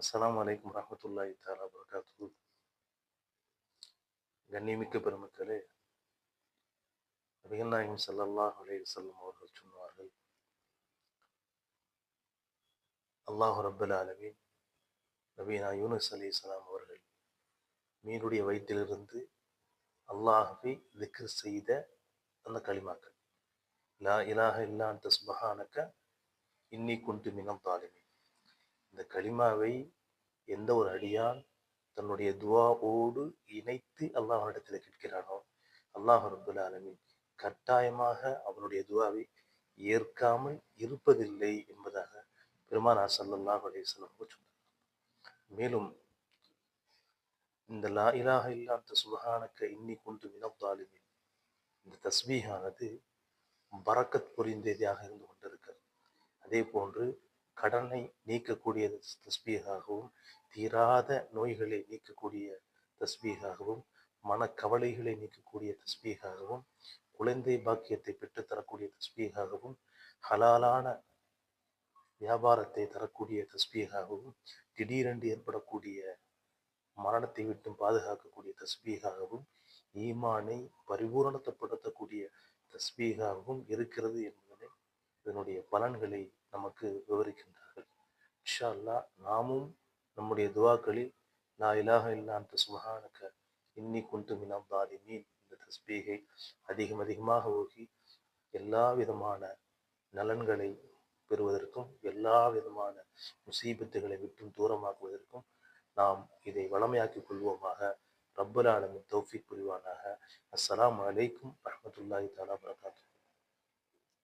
அஸ்லாம் வலைக்கம் வரஹ்மத்துல்லாஹி தஆலா வரகாத்து கண்ணியமிக்க பெருமக்களே நபிகள் நாயகம் ஸல்லல்லாஹு அலைஹி அவர்கள் சொன்னார்கள் அல்லாஹ் ரப்பல் ஆலமீன். நபீனா யூனஸ் அலி இஸ்லாம் அவர்கள் மீனுடைய வயிற்றிலிருந்து அல்லாஹ்வை திக்ர் செய்த அந்த களிமாக்கள் லா இலாக இல்லான் தஸ்பஹானக்க இன்னி குண்டு மினம் தாலிமி இந்த களிமாவை எந்த ஒரு அடியான் தன்னுடைய துவாவோடு இணைத்து அல்லாஹ்விடத்தில் கேட்கிறானோ? அல்லாஹ் ரபுல் ஆலமின் கட்டாயமாக அவனுடைய துவாவை ஏற்காமல் இருப்பதில்லை என்பதாக பெருமானார் ஸல்லல்லாஹு அலைஹி சொன்னார் மேலும் இந்த லா இலாக இல்லாத அன்த இன்னி கொண்டு மினல் இந்த தஸ்பீகானது பறக்கத் புரிந்ததாக இருந்து கொண்டிருக்கிறது. அதே போன்று கடனை நீக்கக்கூடிய தஸ்பீகாகவும் தீராத நோய்களை நீக்கக்கூடிய தஸ்பீகாகவும் மனக்கவலைகளை நீக்கக்கூடிய தஸ்பீகாகவும் குழந்தை பாக்கியத்தை பெற்றுத்தரக்கூடிய தஸ்பீகாகவும் ஹலாலான வியாபாரத்தை தரக்கூடிய தஸ்பீகாகவும் திடீரென்று ஏற்படக்கூடிய மரணத்தை விட்டும் பாதுகாக்கக்கூடிய தஸ்பீகாகவும் ஈமானை பரிபூரணத்தைப்படுத்தக்கூடிய தஸ்பீகாகவும் இருக்கிறது என்பது இதனுடைய பலன்களை நமக்கு விவரிக்கின்றார்கள். இன்ஷா அல்லாஹ் நாமும் நம்முடைய துவாக்களில் லா இலாக இல்லா அந்த இன்னி குண்டு மினம் தாலிமீன் இந்த தஸ்பீகை அதிகம் அதிகமாக ஓகி எல்லா விதமான நலன்களை பெறுவதற்கும் எல்லா விதமான முசீபத்துகளை விட்டும் தூரமாக்குவதற்கும் நாம் இதை வளமையாக்கிக் கொள்வோமாக. ரப்பலான தௌஃபிக் புரிவானாக. அஸ்லாம் அலைக்கும் வரஹ்மத்துல்லாஹி தாலா வரகாத்துஹு